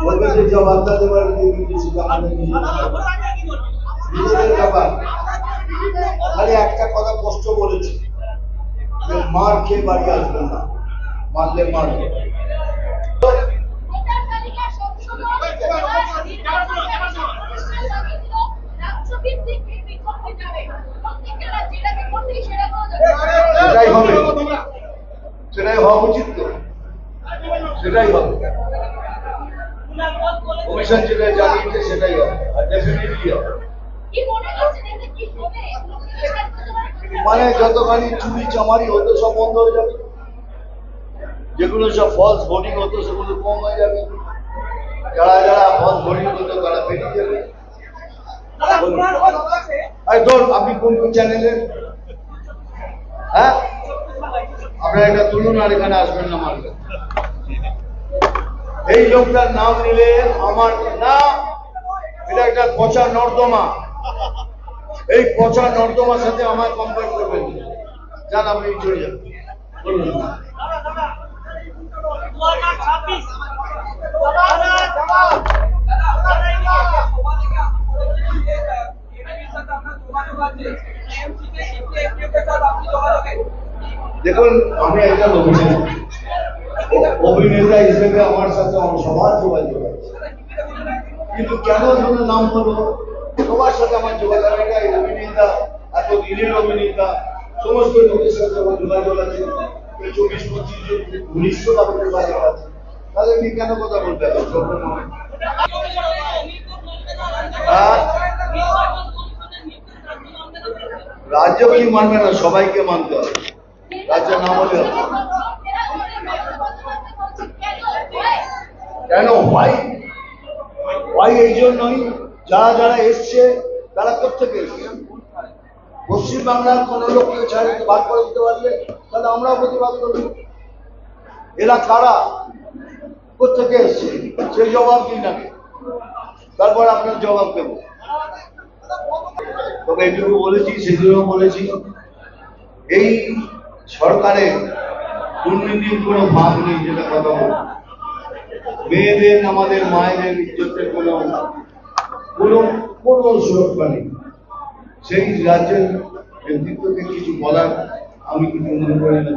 বলবে যে দেবার দিয়ে দিয়েছি আমাদের নিজেদের ব্যাপার। খালি একটা কথা কষ্ট বলেছি। মার খেয়ে বাড়ি আসবেন না। মারলে যাবে সেটাই হবে। সেটাই হওয়া উচিত তো। সেটাই হবে। কমিশন যেটা জানিয়েছে সেটাই হবে, আর ডেফিনেটলি হবে। মনে যতখানি চুরি চামারি হতো সব বন্ধ হয়ে যাবে। যেগুলো সব ফলস ভোটিং হতো সেগুলো কম হয়ে যাবে। যারা যারা ফলস ভোটিং হতো তারা বেরিয়ে যাবে। আপনি কোন কোন চ্যানেলের হ্যাঁ? আপনারা এটা তুলুন আর এখানে আসবেন না মারবেন। এই লোকটার নাম নিলে আমার না, এটা একটা পচা নর্দমা। এই পচা নর্দমার সাথে আমার কম্পেয়ার করবেন। যান, আপনি চলে যান। দেখুন, আমি একজন অভিনেতা অভিনেতা হিসেবে আমার সাথে সবার যোগাযোগ আছে। কিন্তু কেন ধরো নাম হলো? সবার সাথে আমার যোগাযোগ এটা অভিনেতা, এত দিনের অভিনেতা, সমস্ত লোকের সাথে আমার যোগাযোগ আছে। চব্বিশ, পঁচিশ জন যোগাযোগ আছে। কেন কথা বলতে রাজ্য কি মানবে না? সবাইকে মানতে হবে। রাজ্য না হলে হবে কেন? ভাই ভাই এই জন্যই? যারা যারা এসছে, তারা কোথেকে এসছে? পশ্চিম বাংলার কোন লোককে ছাড় বাদ করে দিতে পারলে, তাহলে আমরাও প্রতিবাদ করব। এরা কারা? কোথেকে এসছে? সেই জবাব দিন আগে। তারপর আপনার জবাব দেবো। তবে এটুকু বলেছি, সেদিনও বলেছি, এই সরকারের দুর্নীতির কোনো ভাগ নেই, যেটা কথা বলব মেয়েদের আমাদের মায়েদের ইজ্জতের কোনো কোনো কোনো সুরক্ষা নেই। সেই রাজ্যের নেতৃত্বকে কিছু বলার আমি কিছু মনে করি না।